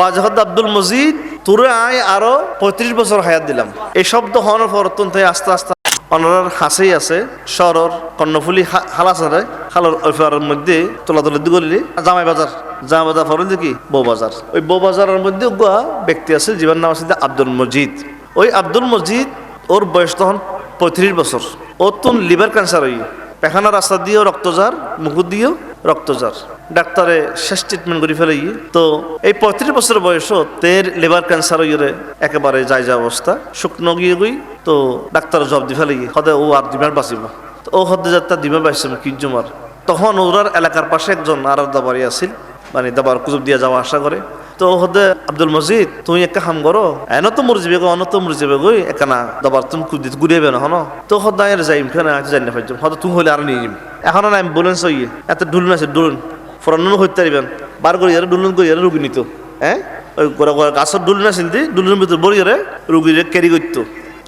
বাজহদ আব্দুল মজিদ, তোরে আয় আরও পঁয়ত্রিশ বছর হায়াত দিলাম। এই শব্দ হওয়ার পর অত্যন্ত আস্তে আস্তে অনার হাসেই আছে, শহরের কর্ণফুলি হালাস আছে খালর ওইফারের মধ্যে তোলাতলি দিগলি জামাই বাজার জামাই বাজার ফরল কি? বউ বাজার। ওই বউ বাজারের মধ্যে উগা ব্যক্তি আছে জীবন নাম আছে আব্দুল মজিদ। ওই আব্দুল মজিদ, ওর বয়স তখন পঁয়ত্রিশ বছর। ও তো লিভার ক্যান্সার হই। পেখানা রাস্তা দিয়েও রক্তজার মুখ দিয়েও রক্তজার। ডাক্তারে শেষ ট্রিটমেন্ট করে ফেলে তো এই পঁয়ত্রিশ বছর বয়সও তের লিভার ক্যান্সার হইরে একেবারে যায় যা অবস্থা। শুকনো গিয়ে গই, তো ডাক্তার জব দি ফেলে হদে ও আর দিবার বাঁচিব তো ও হদে যাত্রা দিবার বাঁচছে কি জমার তখন ওরার এলাকার পাশে একজন আর দাবারি আছিল মানে দাবার কুজুব দিয়ে যাওয়া আশা করে। তো হদে, আব্দুল মজিদ, তুমি একটা কাম করো, এন তো মরে যাবে অন তো মরে যাবে গই, একানা দাবার তুমি কুদি ঘুরিয়ে না, হন? তো হদায় যাইম কেন জানি না হয়তো তুমি হলে আর নিয়ে যাম এখন অ্যাম্বুলেন্স হই এত ডুলন আছে, ডুলন। ফরানো হইতে পারিবেন বার করি আর ডুলন করি আর রুগী নিত হ্যাঁ? ওই গোড়া গোড়া গাছের ডুলন আছিল দি ভিতরে বড়ি রে রুগীরে ক্যারি করতো।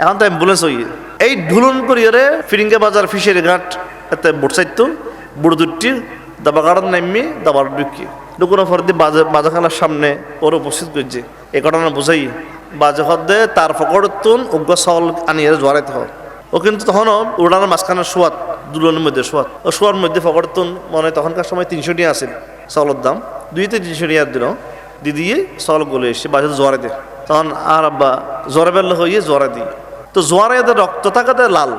এখন তো অ্যাম্বুলেন্স হই। এই ঢুলন করি রে ফিরিঙ্গা বাজার ফিশের ঘাট, এতে বোটসাইতো বুড়ো দুটি দাবা গাড়ার নামি দাবার ঢুকি। ঢুকুনো পর দিয়ে বাজে বাজাখানার সামনে ওর উপস্থিত করছে। এ ঘটনা বোঝাই, বাজে হদ্দে তার ফকরতুন উগ্র চাউল আনিয়ে জোয়ারাইতে হয়। ও কিন্তু তখন উড়ানোর মাঝখানে সোয়াদ দুলনের মধ্যে সোয়াদ ও সোয়ার মধ্যে ফকরতুন, মনে তখনকার সময় তিনশো টিয়া আছিল চাউলের দাম। দুইতে তিনশো টিয়া দিল। দি দিয়ে চাউল গলে এসে বাজারে জোয়ারে দে। তখন আর আব্বা জ্বরে বেরলে হইয়ে জোয়ারে দিই তো জোয়ারে এদের রক্ত থাকাতে লাল।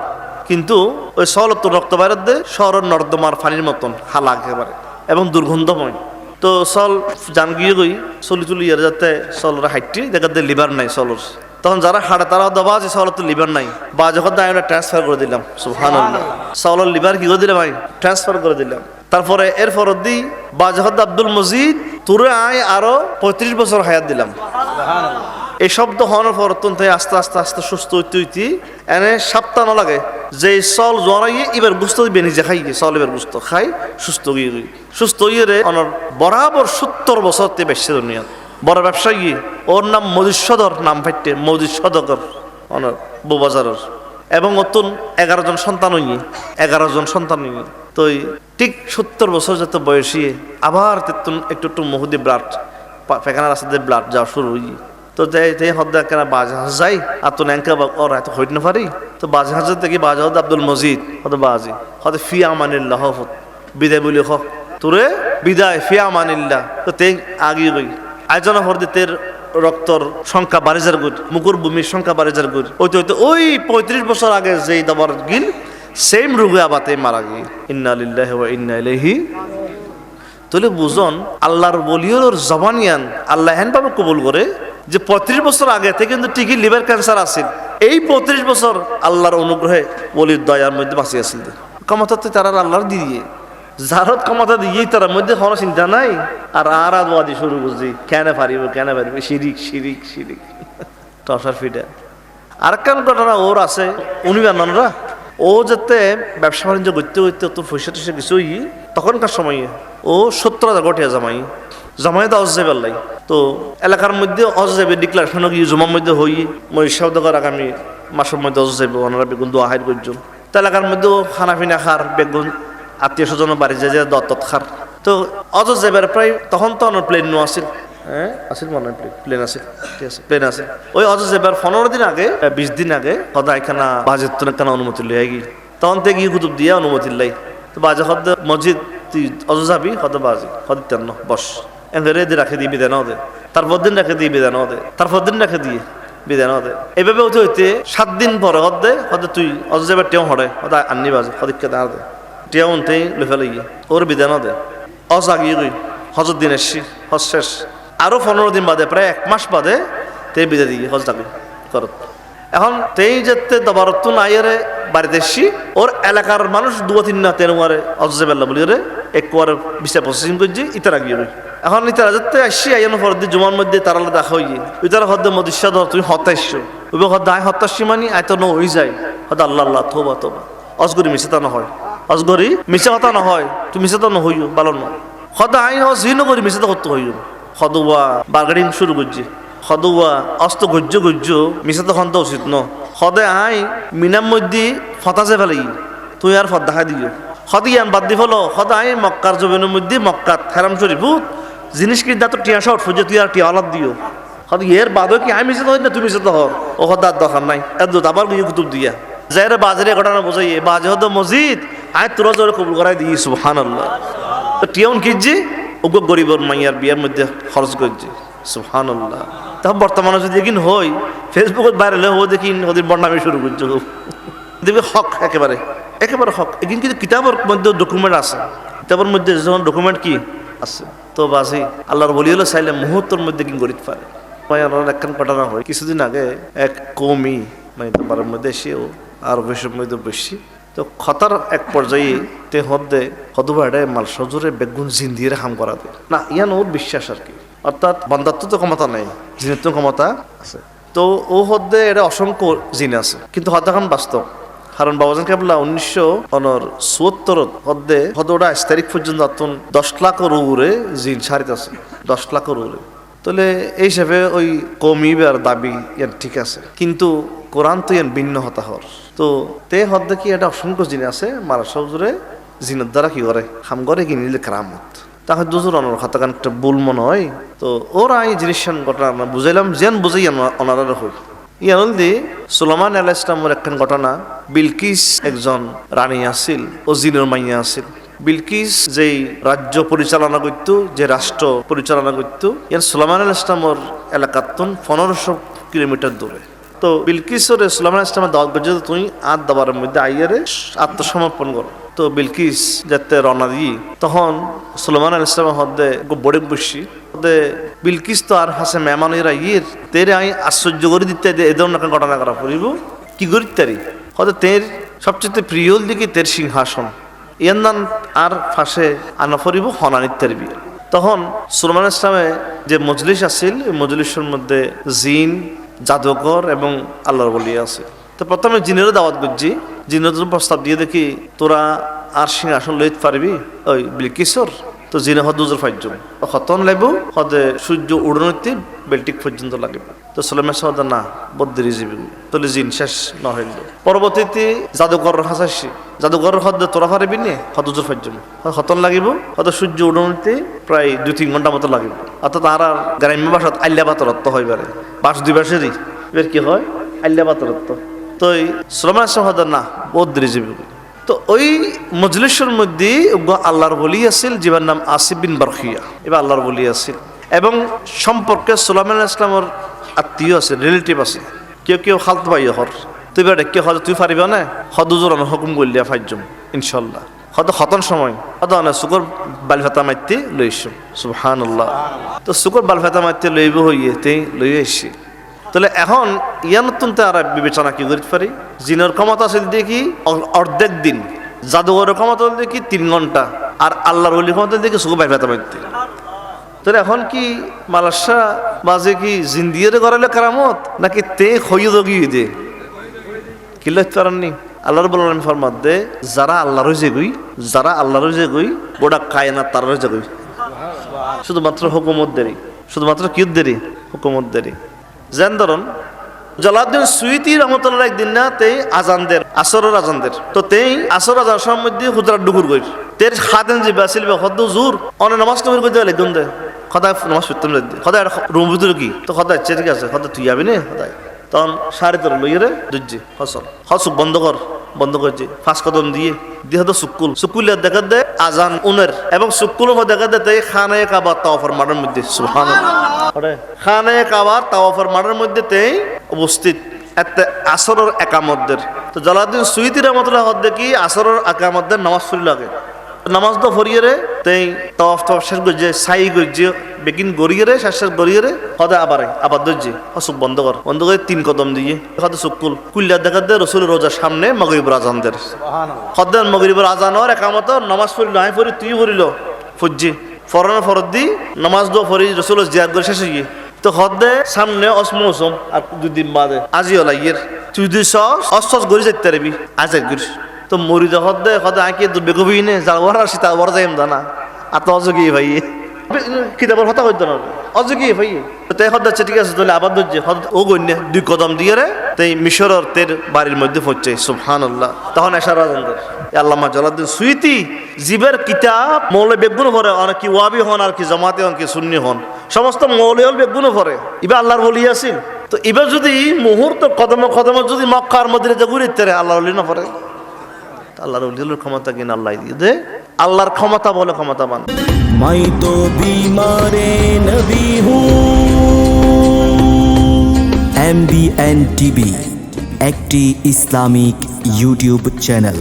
কিন্তু ওই সল তো রক্ত বাইরের দে, শহরের নর্দমার ফানির মতন হালা একেবারে এবং দুর্গন্ধময়। তো সল জান গিয়ে গই চলি চলি ইয়ার যাতে সলর হাইটটি দেখাতে লিভার নাই সলর তখন যারা হাড়ে তারা দবা আছে তো লিভার নাই। বা যখন তাই আমরা ট্রান্সফার করে দিলাম সুহান সলর লিভার কি করে দিলাম ভাই ট্রান্সফার করে দিলাম। তারপরে এর ফরত দি বা যখন আব্দুল মজিদ তোরে আয় আরও পঁয়ত্রিশ বছর হায়াত দিলাম। এই শব্দ হওয়ার পর অত্যন্ত আস্তে আস্তে আস্তে সুস্থ হইতে হইতে এনে সপ্তাহ না লাগে। যে চল জড়াইয়ে এবার বুঝতে হইবে নিজে খাই চল এবার বুঝতো খাই সুস্থ গিয়ে সুস্থ হইয়ে রে অনর বরাবর সত্তর বছর তে বেশি দুনিয়া বড় ব্যবসায়ী ওর নাম মজিদ নাম ফাইটে, মজিদ সদকর অনর এবং অতুন এগারো জন সন্তান হইয়ে এগারো জন সন্তান হইয়ে তো ঠিক সত্তর বছর যত বয়সী, আবার তেতুন একটু একটু মহুদি ব্লাড পেখানা রাস্তাতে ব্লাড যাওয়া শুরু হইয়ে তো যাই হদ্দা কেন বাজাহাজ যাই, আর তো ন্যাঙ্কা ওর এত হইতে না পারি। তো বাজাহাজ থেকে বাজাহদ আব্দুল মজিদ হতে বাজি। হতে ফি আমানিল্লাহ হত বিদায় বলি, হ। তোরে বিদায় ফি আমানিল্লাহ। তো তে আগে গই আয়োজন হরদে তের রক্তর সংখ্যা বাড়ি যার গুড়, মুকুর ভূমির সংখ্যা বাড়ি যার গুড়। ওই তো ওই পঁয়ত্রিশ বছর আগে যেই দাবার গিল সেম রোগে আবাতে মারা গিয়ে ইন্না লিল্লাহি ওয়া ইন্না ইলাইহি তাহলে বুঝন, আল্লাহর বলিওর জবানিয়ান আল্লাহ ভাবে কবুল করে যে পঁয়ত্রিশ বছর আগে থেকে কিন্তু ঠিকই লিভার ক্যান্সার আছিল। এই পঁয়ত্রিশ বছর আল্লাহর অনুগ্রহে বলির দয়ার মধ্যে বাঁচিয়ে আছিল ক্ষমতা তারা আল্লাহর দিয়ে যারত ক্ষমতা দিয়েই তার মধ্যে কোনো চিন্তা নাই। আর আর আদি শুরু বুঝি কেন পারিব কেন পারিব। শিরিক শিরিক শিরিক। টসার ফিটা। আর কেন ঘটনা ওর আছে। উনি বানানরা ও যাতে ব্যবসা বাণিজ্য করতে করতে তোর পয়সা টয়সা কিছুই তখনকার সময়ে ও সত্তর হাজার গঠিয়া জামাই জামাই তো অজ যাবে আল্লাহ তো এলাকার মধ্যে অজ যাবে ডিক্লারেশন কি জমার মধ্যে হই মই সৌদকর আগামী মাসের মধ্যে অজ যাবে ওনারা বেগুন দোয়া হাইর করছেন তো এলাকার মধ্যেও খানা পিনা খার, বেগুন আত্মীয় স্বজন বাড়ি যায় যে দত্তত খার। তো অজ যাবে প্রায় তখন তো আমার প্লেন আসিল হ্যাঁ আসিল মনে হয় প্লেন প্লেন আছে ঠিক আছে প্লেন আছে ওই অজ যাবার পনেরো দিন আগে বিশ দিন আগে সদা এখানা বাজের তো এখানে অনুমতি লিয়ে গিয়ে তখন থেকে গিয়ে কুতুব দিয়ে অনুমতি লাই। তো বাজে হদ মসজিদ তুই অজ যাবি হদ বাজি হদ তেন বস। এঙ্গে দিয়ে রাখে দিয়ে বিদায় নাও দে। তারপর দিন রাখে দিয়ে বিদায় নাও দে। তারপর দিন রাখে দিয়ে বিদায় দে। এভাবে হইতে হইতে সাত দিন পরে হদ তুই অজ যাবার টেও হরে হদ আননি বাজে হদিকে দা। দে টেও উনতেই লেফে গিয়ে ওর নাও দে। অজ আগিয়ে গই হজর দিন এসছি হজ শেষ। আরও পনেরো দিন বাদে প্রায় এক মাস বাদে তে বিদায় দিয়ে হজ যাবি করত এখন তেই যেতে দবারতুন আইয়ারে বাড়িতে এসছি ওর এলাকার মানুষ দু তিন না তেরো মারে অজেবেল্লা বলি রে একবার বিচার প্রসেসিং করছি ইতারা গিয়ে এখন ইতারা যেতে আসছি আইয়ানো ফরদি জমার মধ্যে তারা দেখা হয়ে ইতারা হদ্দ মদিসা ধর তুমি এসছো ওই হদ্দ আয় হত্যা সীমানি আয় তো নই যায়। হদ্দ আল্লাহ আল্লাহ থোবা তোবা অজগরি মিশে তা নহয়। অজগরি মিশে কথা নহয়, তুমি মিশে তো নহইও বালন হদ্দ আই জি নগরি মিশে তো করতে হইও সদুয়া বার্গেনিং শুরু করছি সদুয়া অস্ত গজ্য গজ্য মিশে তো খন্ত উচিত ন। সদে আই মিনার মধ্যে ফতাছে ফেলাই, তুই আর ফত দেখা দিও সদি আন বাদ দি ফলো সদায় মক্কার জমিনের মধ্যে মক্কাত হেরাম শরীফুত জিনিস কি তো টিয়া শর্ট ফুজে তুই আর টিয়া দিও হয়তো এর বাদও কি আমি হয় না তুমি মিশে হর ও হদার দরকার নাই এত আবার গিয়ে কুতুব দিয়া। যাইরে বাজারে ঘটনা বোঝাই বাজে হতো মসজিদ আয় তোরা জোরে কবুল করাই দিই সুহান আল্লাহ তো টিয়াউন কিনছি ওগো গরিবর মাইয়ার বিয়ার মধ্যে খরচ করছি সুহান আল্লাহ তখন বর্তমানে যদি দেখিন হই ফেসবুকত ভাইরাল হয়ে দেখিন ওদের বন্যামি শুরু করছে। দেখবে হক একেবারে একেবারে হক। এখানে কিন্তু কিতাবের মধ্যে ডকুমেন্ট আছে। কিতাবের মধ্যে যখন ডকুমেন্ট কি আছে তো বাসি আল্লাহর বলি হলো, চাইলে মুহূর্তের মধ্যে কি গরিব পারে। আমার একখান ঘটনা হয়। কিছুদিন আগে এক কমি মানে তোমার মধ্যে এসেও আর বেশির মধ্যে বেশি তো খতার এক পর্যায়ে তে হদ্দে হদুবাড়ে মাল সজুরে বেগুন জিন্দিয়ে হাম করা দেয় না, ইয়ান ওর বিশ্বাস আর কি। অর্থাৎ বন্ধাত্ম তো ক্ষমতা নেই, জিনের তো ক্ষমতা আছে। তো ও হদ্দে এটা অসংখ্য জিন আছে। কিন্তু হত্যাখান বাস্তব। কারণ বাবাজান কেবলা উনিশশো অনর চুয়াত্তর হদ্দে হদোটা আইস তারিখ পর্যন্ত আতুন দশ লাখের উপরে জিন সারিত আছে। দশ লাখের উপরে তাহলে এই হিসাবে ওই কমিবার দাবি ইয়ান ঠিক আছে। কিন্তু কোরআন তো ইয়ান ভিন্ন হতা হর তো তে হদ্দে কি এটা অসংখ্য জিন আছে? মারা সজুরে জিনের দ্বারা কি করে? হাম করে কি নিলে কেরামত? তাহলে দুজোর অনর হতাকান একটা ভুল মনে হয়। তো ওরা এই জিনিস ঘটনা আমরা বুঝাইলাম, যেন বুঝাই অনারা হই ইয়ানুল দি সুলেমান আলাহ ইসলামের একখান ঘটনা, বিলকিস একজন রানী আছিল ও জিনের মাইয়া আছিল। বিলকিস যেই রাজ্য পরিচালনা করত, যে রাষ্ট্র পরিচালনা করত, ইয়ান সুলেমান আলাহ ইসলামের এলাকাতন পনেরোশো কিলোমিটার দূরে। তো বিলকিসরে সুলেমান ইসলামের দাওয়াত যে তুই আট দাবারের মধ্যে আইয়ারে আত্মসমর্পণ করো। তো বিলকিস যাতে রওনা দিই। তখন সুলেমান আল ইসলামের হদ্দে বড়ে বসি। হদে বিলকিস তো আর হাসে, মেহমানেরা ইয়ের, তেরে আমি আশ্চর্য করে দিতে এ ধরনের একটা ঘটনা করা পড়িব কি করি তারি হয়তো তের সবচেয়ে প্রিয় দিকে তের সিংহাসন। ইয়ার নাম আর ফাঁসে আনা পড়িব হনানিত্যার বিয়ে তখন সুলমান ইসলামে যে মজলিস আছিল এই মজলিসের মধ্যে জিন জাদুকর এবং আল্লাহর বলি আছে। তো প্রথমে জিনেরও দাওয়াত করছি। জিনের প্রস্তাব দিয়ে দেখি, তোরা আর সিংহাসন লইত পারবি? ওই বিলকিশোর তো জিনে হদ দুজোর ফাইজ হতন লাগবো হদে সূর্য উড়নৈতে বেল্টিক পর্যন্ত লাগবে। তো সোলেমের সহদে না বদ্রি জীবী তাহলে জিন, শেষ ন হইল পরবর্তীতে জাদুকর হাসাসি জাদুকর হদে তোরা পারবি নে? হদ দুজোর পাঁচজন হতন লাগিব, হদ সূর্য উড়নৈতে প্রায় দুই তিন ঘণ্টা মতো লাগিব। অর্থাৎ আর আর গ্রাম্য ভাষাত আল্যা বাতরত্ব হয় এবারে। বাস দুই বাসেরই। এবার কি হয়? আল্যা বাতরত্ব তো এই শ্রমণ সহদর না বদ্রি জীবী। তো ওই মজলিসের মধ্যে আল্লাহর বলি আছিল যার নাম আসিফ বিন বারখিয়া এবার আল্লাহর বলি আছিল। এবং সম্পর্কে সুলাইমান ইসলামের আত্মীয় আছে রিলেটিভ আছে। কেউ কেউ খালত ভাই হর। তুই বেড়ে কেউ হয়তো তুই পারিবা না? হদুজোর হুকুম করলিয়া ফাইজম ইনশাল্লাহ হয়তো হতন সময়, হয়তো অনেক শুকর বাল ভাতা মারতে লইস সুহান তো শুকর বাল ভাতা মারতে লইব হইয়ে তে লই আসছি তাহলে এখন ইয়ান নতুন তারা বিবেচনা কি করতে পারি জিনের ক্ষমতা আছে দেখি অর্ধেক দিন। জাদুঘরের ক্ষমতা দেখি তিন ঘণ্টা আর আল্লাহর ক্ষমতা দেখি বাইর ভেতা মারতে তাহলে এখন কি মালাসা মাঝে কি জিন্দিয়ে করালে কারামত, নাকি তে হইয়ে দে কি লইতে পারেননি আল্লাহর বললাম ফরমাত দে, যারা আল্লাহর যে গুই যারা আল্লাহর যে গুই গোটা কায়না তার যে গুই শুধুমাত্র হুকুমত দেরি, শুধুমাত্র কি দেরি? হুকুমত দেরি। যেন ধরুন জলাউদ্দিন সুইতি রহমতুল্লাহ একদিন না তেই আজানদের, আসরের আজানদের। তো তেই আসর আজান সময় মধ্যে হুজরাত ডুকুর গই তের খাদেন যে বাসিল হদ্দ জুর অনে নামাজ কবির করতে গেলে গুন দে সদায় নামাজ পড়তাম সদায় রুম ভিতরে কি? তো সদায় ঠিক আছে সদায় তুই যাবি না? সদায় তখন সাড়ে তোর লইয়ে দুজি ফসল। হসুক বন্ধ কর, বন্ধ করছি ফাঁস কদম দিয়ে। দিয়ে হতো সুকুল। সুকুলে দেখা দেয় আজান উনের। এবং সুকুল দেখা দে তাই খানে কাবার তাওয়াফার মাঠের মধ্যে সুহান খানে কাবার তাওয়াফার মাঠের মধ্যে তেই উপস্থিত। এতে আসরের একামতদের। তো জলাউদ্দিন সুইতির রহমতুল্লাহ দেখি আসরের একামতদের নামাজ পড়ি লাগে? নামাজ তো ফরিয়ে রে তেই তফ তফ শেষ করছে সাই করছে বেকিন গড়িয়ে রে শেষ শেষ গড়িয়ে রে হদে আবার আবার ধরছে চুক বন্ধ কর। বন্ধ করে তিন কদম দিয়ে। হদে চুকুল কুল্লা দেখা দে রসুল রোজার সামনে মগরিবুর আজানদের হদের মগরিবুর আজানর একামত নামাজ পড়িল আমি পড়ি তুই পড়িল ফুজি ফরনের ফরত দি নামাজ দো ফরি রসুল জিয়াদ করে শেষ গিয়ে তো হদে সামনে অসমৌসম আর দুদিন বাদে আজি হলা ইয়ের তুই দুই সস অস্তস গড়ি যাইতে পারবি আজ গড়ি। তো মরি হদে হদে আঁকি বেগবি নে যার ওরা সীতা বড় যাইম দানা আত অযোগী ভাই। কিতাবের হতা হইতে না অজ ভাই। তাই হদ যাচ্ছে ঠিক আছে তাহলে আবার ধরছে ও গণ্য দুই কদম দিয়ে রে তাই মিশরের তের বাড়ির মধ্যে পড়ছে সুবহান আল্লাহ তখন এসার রাজেন্দ্র আল্লামা জলাদ্দিন সুইতি জীবের কিতাব মৌলে বেগুন ভরে অনেক কি ওয়াবি হন, আর কি জমাতে হন, কি শূন্য হন। সমস্ত মৌলে হল বেগুন ভরে ইবা আল্লাহর বলি আছিল। তো এবার যদি মুহূর্ত কদম কদম যদি মক্কার মধ্যে যে ঘুরিতে আল্লাহ না পরে আল্লাহর অলিউলের ক্ষমতা কিনা আল্লাহ দিয়ে দে। আল্লাহর ক্ষমতা বলে ক্ষমতাবান মাই তো বিমারে নবী হু এমবিএন টিভি, একটি ইসলামিক ইউটিউব চ্যানেল।